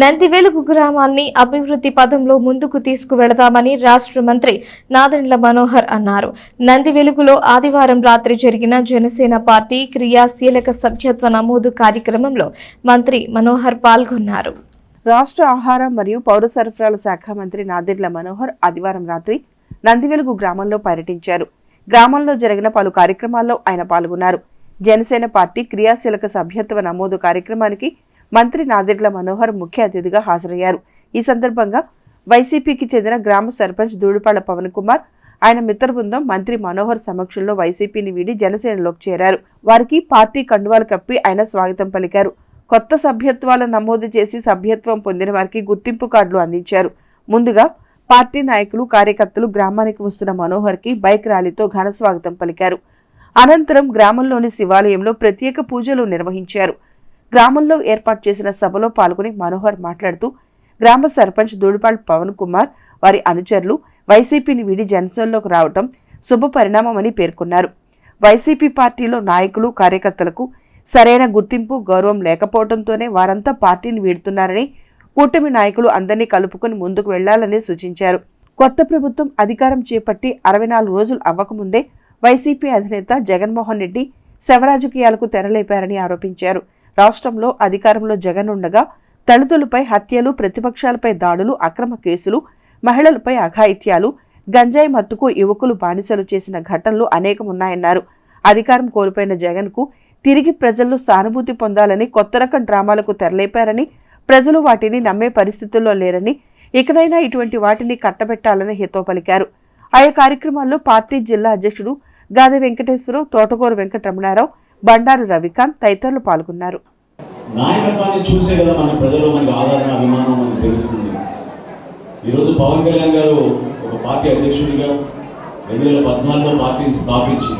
నందివేలుగు గ్రామాన్ని అభివృద్ధి పదంలో ముందుకు తీసుకువెళతామని రాష్ట్ర మంత్రి నాదెండ్ల మనోహర్ అన్నారు. నందివెలుగులో ఆదివారం రాత్రి జరిగిన జనసేన పార్టీ క్రియాశీలక సభ్యత్వ నమోదు కార్యక్రమంలో మంత్రి మనోహర్ పాల్గొన్నారు. రాష్ట్ర ఆహారం మరియు పౌర సరఫరాల శాఖ మంత్రి నాదెండ్ల మనోహర్ ఆదివారం రాత్రి నందివెలుగు గ్రామంలో పర్యటించారు. గ్రామంలో జరిగిన పలు కార్యక్రమాల్లో ఆయన పాల్గొన్నారు. జనసేన పార్టీ క్రియాశీలక సభ్యత్వ నమోదు కార్యక్రమానికి మంత్రి నాదిర్ల మనోహర్ ముఖ్య అతిథిగా హాజరయ్యారు. ఈ సందర్భంగా వైసీపీకి చెందిన గ్రామ సర్పంచ్ దూడిపాళ్ళ పవన్ కుమార్ ఆయన మిత్ర బృందం మంత్రి మనోహర్ సమక్షంలో వైసీపీని వీడి జనసేనలోకి చేరారు. వారికి పార్టీ కండువాలు కప్పి ఆయన స్వాగతం పలికారు. కొత్త సభ్యత్వాల నమోదు చేసి సభ్యత్వం పొందిన వారికి గుర్తింపు కార్డులు అందించారు. ముందుగా పార్టీ నాయకులు కార్యకర్తలు గ్రామానికి వస్తున్న మనోహర్కి బైక్ ర్యాలీతో ఘన స్వాగతం పలికారు. అనంతరం గ్రామంలోని శివాలయంలో ప్రత్యేక పూజలు నిర్వహించారు. గ్రామంలో ఏర్పాటు చేసిన సభలో పాల్గొని మనోహర్ మాట్లాడుతూ గ్రామ సర్పంచ్ దూడిపాల్ పవన్ కుమార్ వారి అనుచరులు వైసీపీని వీడి జనసేనలోకి రావటం శుభ పరిణామమని పేర్కొన్నారు. వైసీపీ పార్టీలో నాయకులు కార్యకర్తలకు సరైన గుర్తింపు గౌరవం లేకపోవడంతోనే వారంతా పార్టీని వీడుతున్నారని కూటమి నాయకులు అందరినీ కలుపుకొని ముందుకు వెళ్ళాలని సూచించారు. కొత్త ప్రభుత్వం అధికారం చేపట్టి అరవై నాలుగు రోజులు అవ్వకముందే వైసీపీ అధినేత జగన్మోహన్ రెడ్డి శవరాజకీయాలకు తెరలేపారని ఆరోపించారు. రాష్ట్రంలో అధికారంలో జగన్ ఉండగా దళితులపై హత్యలు ప్రతిపక్షాలపై దాడులు అక్రమ కేసులు మహిళలపై అఘాయిత్యాలు గంజాయి మత్తుకు యువకులు బానిసలు చేసిన ఘటనలు అనేకమున్నాయన్నారు. అధికారం కోల్పోయిన జగన్కు తిరిగి ప్రజల్లో సానుభూతి పొందాలని కొత్త రకం డ్రామాలకు తెరలేపారని ప్రజలు వాటిని నమ్మే పరిస్థితుల్లో లేరని ఇకనైనా ఇటువంటి వాటిని కట్టబెట్టాలని హితో పలికారు. ఆయా కార్యక్రమాల్లో పార్టీ జిల్లా అధ్యక్షుడు గాది వెంకటేశ్వరరావు తోటకూరు వెంకటరమణారావు బండారు రవికాంత్ తదితరులు పాల్గొన్నారు. నాయకత్వాన్ని చూసే కదా మన ప్రజల్లో మనకి ఆదరణ అభిమానం మనకు పెరుగుతుంది. ఈరోజు పవన్ కళ్యాణ్ గారు ఒక పార్టీ అధ్యక్షుడిగా రెండు వేల పద్నాలుగులో పార్టీని స్థాపించి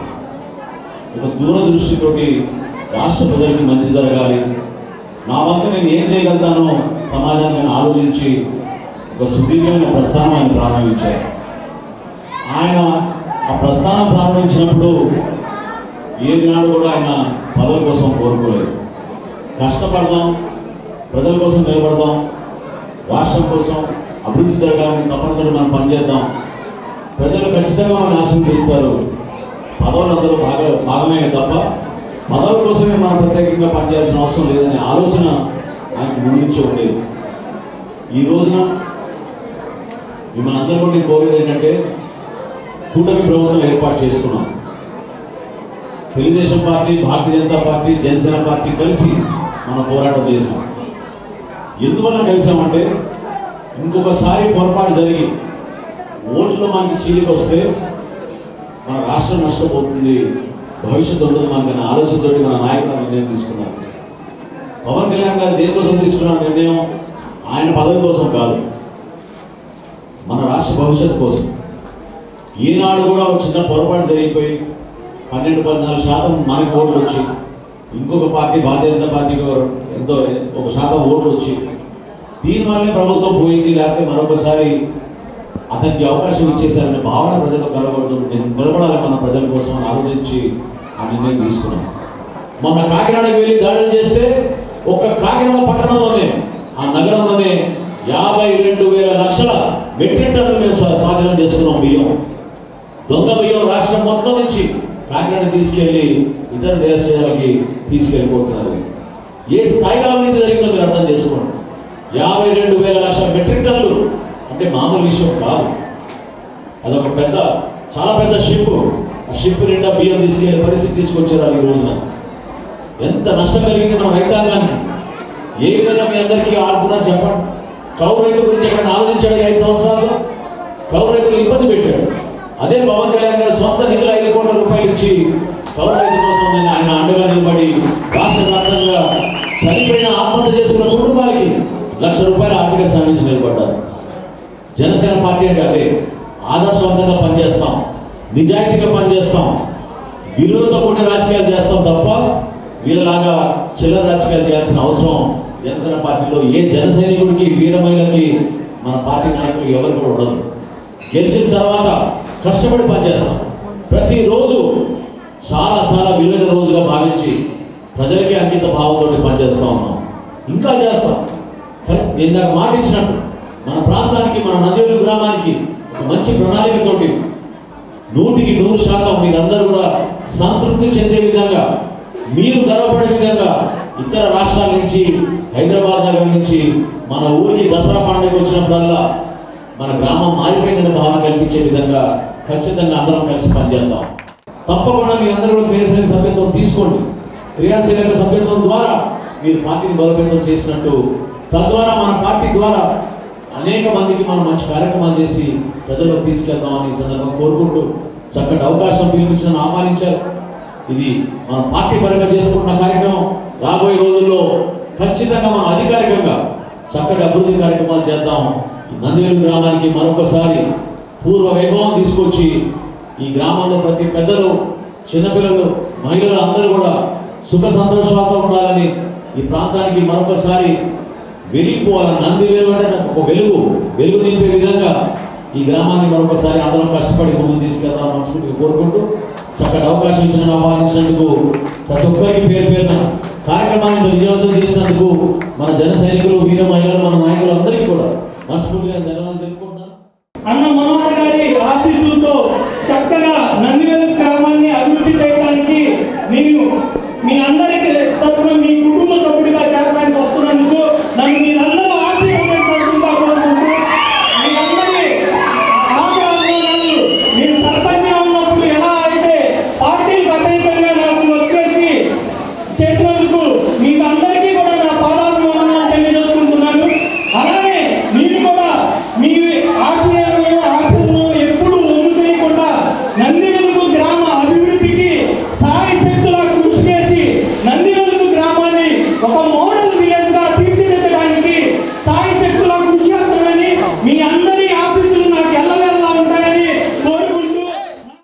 ఒక దూరదృష్టితోటి రాష్ట్ర ప్రజలకి మంచి జరగాలి. నా వంతు నేను ఏం చేయగలుగుతానో సమాజాన్ని నేను ఆలోచించి ఒక సుదీర్ఘమైన ప్రస్థానం ఆయన ప్రారంభించారు. ఆయన ఆ ప్రస్థానం ప్రారంభించినప్పుడు ఏనాడు కూడా ఆయన పదవి కోసం కోరుకోలేదు. కష్టపడదాం ప్రజల కోసం నిలబడదాం రాష్ట్రం కోసం అభివృద్ధి జరగాలని తప్పనిసరి మనం పనిచేద్దాం. ప్రజలు ఖచ్చితంగా మనం ఆశీర్వదిస్తారు. పదవులు అందరూ బాగా భాగమే తప్ప పదవుల కోసమే మనం ప్రత్యేకంగా పనిచేయాల్సిన అవసరం లేదనే ఆలోచన ఆయనకు ముందుంచి ఉండేది. ఈ రోజున మిమ్మల్ని అందరూ కూడా నేను కోరేది ఏంటంటే కూటమి ప్రభుత్వం ఏర్పాటు చేసుకున్నాం. Telugu Desam party Bharatiya Janata party Janasena party కలిసి మనం పోరాటం చేసాం ఎందువల్ల కలిసామంటే ఇంకొకసారి పొరపాటు జరిగి ఓట్లు మనకి చీలికి వస్తే మన రాష్ట్రం నష్టపోతుంది భవిష్యత్తు ఉండదు మనకనే ఆలోచనతో మన నాయకులు నిర్ణయం తీసుకున్నారు పవన్ కళ్యాణ్ గారు దేనికోసం తీసుకున్న నిర్ణయం ఆయన పదవి కోసం కాదు మన రాష్ట్ర భవిష్యత్తు కోసం. ఈనాడు కూడా ఒక చిన్న పొరపాటు జరిగిపోయి పన్నెండు పద్నాలుగు శాతం మనకి ఓట్లు వచ్చి ఇంకొక పార్టీ భారతీయ జనతా పార్టీకి ఎంతో ఒక శాతం ఓట్లు వచ్చి దీనివల్లే ప్రభుత్వం పోయింది లేకపోతే మరొకసారి అతనికి అవకాశం ఇచ్చేశారనే భావన ప్రజలకు కలగకూడదు నేను నిలబడాలి మన ప్రజల కోసం ఆలోచించి ఆ నిర్ణయం తీసుకున్నాం. మొన్న కాకినాడకి వెళ్ళి దాడులు చేస్తే ఒక్క కాకినాడ పట్టణంలోనే ఆ నగరంలోనే యాభై రెండు వేల లక్షల మెట్రిక్ టన్నులు మేము స్వాధీనం చేసుకున్నాం బియ్యం. దొంగ బియ్యం రాష్ట్రం మొత్తం నుంచి కాకినాడ తీసుకెళ్ళి ఇతర దేశాలకి తీసుకెళ్ళిపోతున్నారు. ఏ స్థాయిలో అవినీతి జరిగిందో మీరు అర్థం చేసుకోండి. యాభై రెండు వేల లక్షల మెట్రిక్ టన్నులు అంటే మామూలు విషయం కాదు. అదొక పెద్ద చాలా పెద్ద షిప్. ఆ షిప్ నిండా బియ్యం తీసుకెళ్ళే పరిస్థితి తీసుకొచ్చారు ఈ రోజున. ఎంత నష్టం కలిగింది మన రైతాంగానికి. ఏ విధంగా మీ అందరికీ ఆడుతున్నా చెప్పండి. కౌలు రైతు గురించి ఎక్కడ ఆలోచించాడు ఐదు సంవత్సరాలు? కౌలు రైతులు ఇబ్బంది పెట్టాడు అదే పవన్ కళ్యాణ్ గారు సొంత నిధులు ఐదు కోట్ల రూపాయలు ఇచ్చి పవన్ రైతు కోసం నేను ఆయన అండగా నిలబడి రాష్ట్ర వ్యాప్తంగా చనిపోయిన ఆత్మహత్య చేసుకున్న కుటుంబాలకి లక్ష రూపాయల ఆర్థిక సాయం నుంచి నిలబడ్డారు. జనసేన పార్టీ అంటే అదే. ఆదర్శవంతంగా పనిచేస్తాం. నిజాయితీగా పనిచేస్తాం. విలువతో కూడిన రాజకీయాలు చేస్తాం తప్ప వీళ్ళలాగా చిల్లర రాజకీయాలు చేయాల్సిన అవసరం జనసేన పార్టీలో. ఏ జన సైనికుడికి వీరమహిళకి మన పార్టీ నాయకులు ఎవరు కూడా ఉండదు. గెలిచిన తర్వాత కష్టపడి పనిచేస్తాం. ప్రతిరోజు చాలా చాలా విలువైన రోజుగా భావించి ప్రజలకి అంకిత భావంతో పనిచేస్తా ఉన్నాం. ఇంకా చేస్తాం. ఇందాక మాట ఇచ్చినట్టు మన ప్రాంతానికి మన నదివేలు గ్రామానికి ఒక మంచి ప్రణాళికతోటి నూటికి నూరు శాతం మీరందరూ కూడా సంతృప్తి చెందే విధంగా మీరు గర్వపడే విధంగా ఇతర రాష్ట్రాల నుంచి హైదరాబాద్ నగరం నుంచి మన ఊరికి దసరా పండుగ వచ్చినప్పుడల్లా మన గ్రామం మారిపోయిందనే భావన కల్పించే విధంగా ఖచ్చితంగా అందరం కలిసి పనిచేద్దాం. తప్పకుండా మీరందరూ కూడా క్రియాశీలక సభ్యత్వం తీసుకోండి. క్రియాశీలక సభ్యత్వం ద్వారా మీరు పార్టీని బలోపేతం చేసినట్టు తద్వారా మన పార్టీ ద్వారా అనేక మందికి మనం మంచి కార్యక్రమాలు చేసి ప్రజలకు తీసుకెళ్తామని ఈ సందర్భం కోరుకుంటూ చక్కటి అవకాశం పిలిపించిన ఆహ్వానించారు. ఇది మన పార్టీ పరంగా చేసుకుంటున్న కార్యక్రమం. రాబోయే రోజుల్లో ఖచ్చితంగా మనం అధికారికంగా చక్కటి అభివృద్ధి కార్యక్రమాలు చేద్దాం. నందివేలు గ్రామానికి మరొకసారి పూర్వ వైభవం తీసుకొచ్చి ఈ గ్రామంలో ప్రతి పెద్దలు చిన్నపిల్లలు మహిళలు అందరూ కూడా సుఖ సంతోషాలతో ఉండాలని ఈ ప్రాంతానికి మరొకసారి వెలిగిపోవాలని నంది వెలుగు అంటే ఒక వెలుగు వెలుగు నింపే విధంగా ఈ గ్రామాన్ని మరొకసారి అందరం కష్టపడి ముందుకు తీసుకెళ్తాం మనస్ఫూర్తిగా కోరుకుంటూ చక్కటి అవకాశం ఇచ్చిన ఆహ్వానించినందుకు ప్రతి ఒక్కరికి పేరు పేరున కార్యక్రమాన్ని విజయవంతం చేసినందుకు మన జన సైనికులు వీరమై